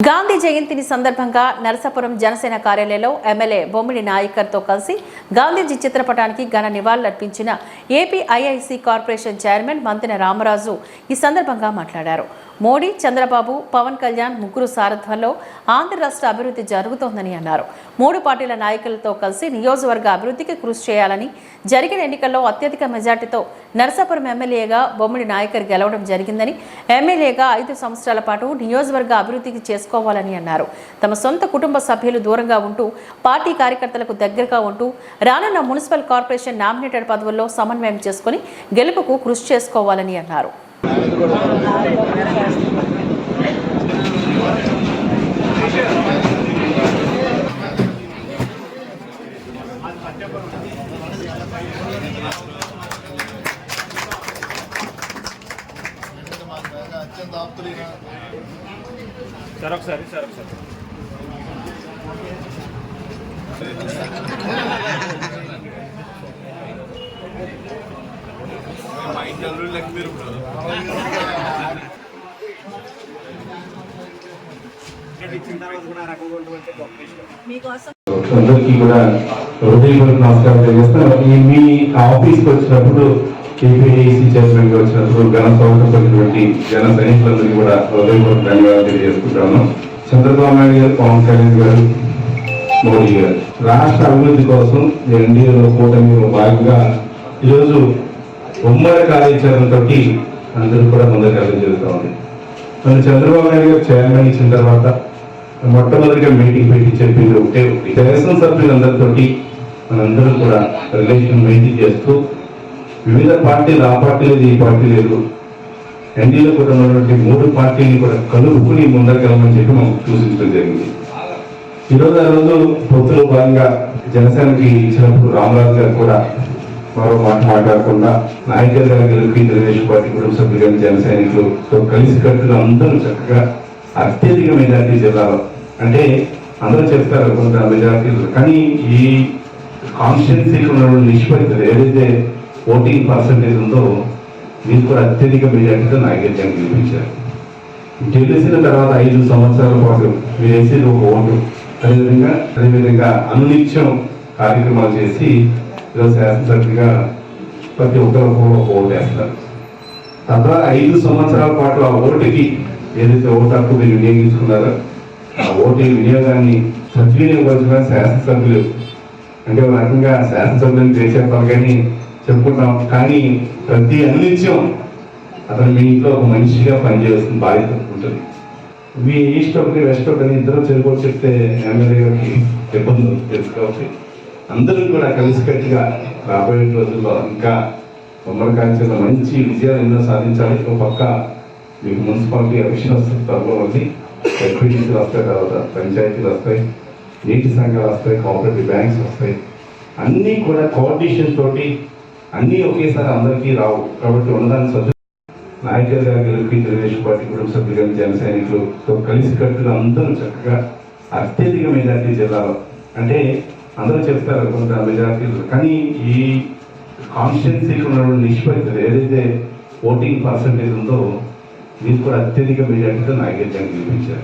గాంధీ జయంతిని సందర్భంగా నరసాపురం జనసేన కార్యాలయంలో ఎమ్మెల్యే బొమ్మిడి నాయకర్తో కలిసి గాంధీజీ చిత్రపటానికి ఘన నివాళులర్పించిన APIIC corporation chairman Mantena Ramaraju ఈ సందర్భంగా మాట్లాడారు. మోడీ చంద్రబాబు పవన్ కళ్యాణ్ ముగ్గురు సారథ్యంలో ఆంధ్ర రాష్ట్ర అభివృద్ధి జరుగుతోందని అన్నారు. మూడు పార్టీల నాయకులతో కలిసి నియోజకవర్గ అభివృద్ధికి కృషి చేయాలని జరిగిన ఎన్నికల్లో అత్యధిక మెజార్టీతో నరసాపురం ఎమ్మెల్యేగా బొమ్మిడి నాయకర్ గెలవడం జరిగిందని ఎమ్మెల్యేగా ఐదు సంవత్సరాల పాటు నియోజకవర్గ అభివృద్ధికి చేసుకోవాలని అన్నారు. తమ సొంత కుటుంబ సభ్యులు దూరంగా ఉంటూ పార్టీ కార్యకర్తలకు దగ్గరగా ఉంటూ రానున్న మున్సిపల్ కార్పొరేషన్ నామినేటెడ్ పదవుల్లో సమన్వయం చేసుకుని గెలుపుకు కృషి చేసుకోవాలని అన్నారు. మీరు ఇప్పుడు ఇచ్చిన తర్వాత కూడా ఆ రకంగా ఉండమంటే గొప్ప విషయం అందరికీ కూడా హృదయపూర్వక నమస్కారం తెలియజేస్తాను మీ ఆఫీస్కి వచ్చినప్పుడు కేపీఐసి చైర్మన్గా వచ్చినప్పుడు ఘన స్వాగతం పలికినటువంటి జన సైనికులందరికీ కూడా హృదయపూర్వక ధన్యవాదాలు తెలియజేసుకుంటాను చంద్రబాబు నాయుడు గారు పవన్ కళ్యాణ్ గారు మోడీ గారు. రాష్ట్ర అభివృద్ధి కోసం ఎన్డీఏలో కూటమిలో భాగంగా ఈరోజు ఉమ్మడి కార్యాచరణతో అందరూ కూడా ముందుకు వెళ్ళడం జరుగుతూ ఉంది మన చంద్రబాబు నాయుడు గారు చైర్మన్ ఇచ్చిన తర్వాత మొట్టమొదటిగా మీటింగ్ పెట్టి చెప్పింది ఒకటే. ఒకటి శాసనసభ్యులందరితోటి మనందరం కూడా రిలేషన్ మెయింటైన్ చేస్తూ వివిధ పార్టీలు ఆ పార్టీ లేదు ఈ పార్టీ లేదు ఎన్డీలో కూడా ఉన్నటువంటి మూడు పార్టీని కూడా కలుపుకుని ముందరకెళ్ళమని చెప్పి మనం సూచించడం జరిగింది. ఈరోజు ఆ రోజు పొత్తులో భాగంగా జనసేనకి ఇచ్చినప్పుడు రామరాజు గారు కూడా మరో మాట మాట్లాడకుండా నాయకులు గారు గెలిపి తెలుగుదేశం పార్టీ కుటుంబ సభ్యులు కానీ జన కలిసి కట్టుగా అందరూ చక్కగా అత్యధిక మెజార్టీ జిల్లాలో. అంటే అందరూ చెప్తారు కొంత మెజార్టీలు కానీ ఈ కాన్స్టిట్యున్సీకి ఉన్న నిష్పత్తి ఏదైతే ఓటింగ్ పర్సంటేజ్ ఉందో మీరు కూడా అత్యధిక మెజార్టీతో నాయకత్వాన్ని గెలిపించారు. గెలిచిన తర్వాత ఐదు సంవత్సరాల పాటు మీరు వేసేది ఒక ఓటు అదేవిధంగా అదేవిధంగా అనునిత్యం కార్యక్రమాలు చేసి ఈరోజు శాసనసభ్యుగా ప్రతి ఒక్కరు ఒక ఓటు వేస్తారు తద్వారా ఐదు సంవత్సరాల పాటు ఆ ఓటుకి ఏదైతే ఓటు హక్కు మీరు వినియోగించుకున్నారో ఆ ఓటు వినియోగాన్ని సద్వినియోగపరచుకున్న శాసనసభ్యులు. అంటే ఒక రకంగా శాసనసభ్యులను చేసేస్తాం కానీ చెప్పుకుంటాం. కానీ ప్రతి అనునిత్యం అతను మీ ఇంట్లో ఒక మనిషిగా పనిచేస్తుంది బాధ్యత ఉంటుంది. మీ ఈస్ట్ ఒకటి వెస్ట్ ఒకటి అని ఇద్దరు చెరుకు చెప్తే ఎమ్మెల్యే గారికి ఇబ్బందులు తెలుసు కాబట్టి అందరూ కూడా కలిసికట్టుగా రాబోయే రోజుల్లో ఇంకా ఉమ్మడి కాల్చిన మంచి విజయాలు ఎన్నో సాధించాలి. ఒక పక్క మీకు మున్సిపాలిటీ ఎలక్షన్ వస్తుంది త్వరలో ఉంది ఎల్పిటీసీలు వస్తాయి తర్వాత పంచాయతీలు వస్తాయి నీటి సంఘాలు వస్తాయి కోఆపరేటివ్ బ్యాంక్స్ వస్తాయి. అన్నీ కూడా కోఆర్డినేషన్ తోటి అన్నీ ఒకేసారి అందరికీ రావు. కాబట్టి ఉన్నదాన్ని సభ్యులు నాయకులు గారికి తెలుగుదేశం పార్టీ కుటుంబ సభ్యులు కానీ జన సైనికులతో కలిసి కట్టుగా అందరూ చక్కగా అత్యధిక మెజార్టీ జిల్లాలో. అంటే అందరూ చెప్తారు కొంత మెజార్టీలు కానీ ఈ కాన్స్టిట్యున్సీకి ఉన్నటువంటి నిష్పత్తులు ఏదైతే ఓటింగ్ పర్సంటేజ్ ఉందో మీరు కూడా అత్యధిక మెజార్టీతో నాయకత్వాన్ని గెలిపించారు.